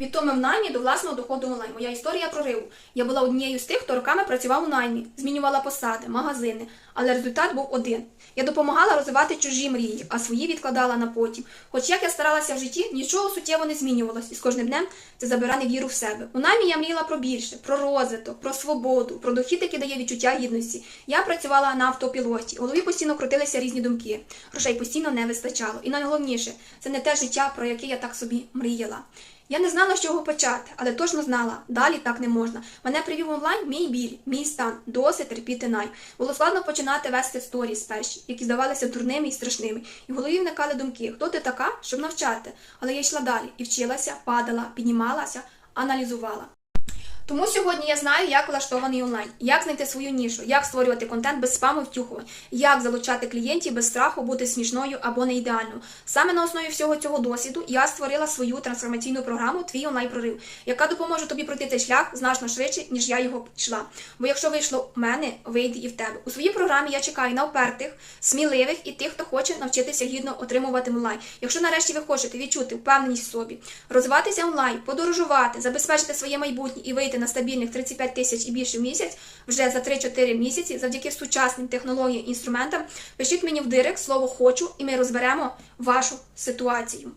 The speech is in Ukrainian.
Від томи в наймі до власного доходу онлайн. Моя історія прориву. Я була однією з тих, хто роками працював у наймі, змінювала посади, магазини, але результат був один. Я допомагала розвивати чужі мрії, а свої відкладала на потім. Хоч як я старалася в житті, нічого суттєво не змінювалось, і з кожним днем це забирає віру в себе. У наймі я мріяла про більше, про розвиток, про свободу, про дохід, який дає відчуття гідності. Я працювала на автопілоті. В голові постійно крутилися різні думки. Грошей постійно не вистачало. І найголовніше, це не те життя, про яке я так собі мріяла. Я не знала, з чого почати, але точно знала, далі так не можна. Мене привів онлайн мій біль, мій стан, досить терпіти най. Було складно починати вести сторіс перші, які здавалися дурними і страшними. І в голові вникали думки, хто ти така, щоб навчати. Але я йшла далі і вчилася, падала, піднімалася, аналізувала. Тому сьогодні я знаю, як влаштований онлайн, як знайти свою нішу, як створювати контент без спаму і втюхувань, як залучати клієнтів без страху бути смішною або не ідеальною. Саме на основі всього цього досвіду я створила свою трансформаційну програму Твій онлайн прорив, яка допоможе тобі пройти цей шлях значно швидше, ніж я його йшла. Бо якщо вийшло в мене, вийде і в тебе. У своїй програмі я чекаю на впертих, сміливих і тих, хто хоче навчитися гідно отримувати онлайн. Якщо нарешті ви хочете відчути впевненість в собі, розвиватися онлайн, подорожувати, забезпечити своє майбутнє і вийти на стабільних 35 тисяч і більше в місяць вже за 3-4 місяці завдяки сучасним технологіям і інструментам, пишіть мені в директ слово хочу, і ми розберемо вашу ситуацію.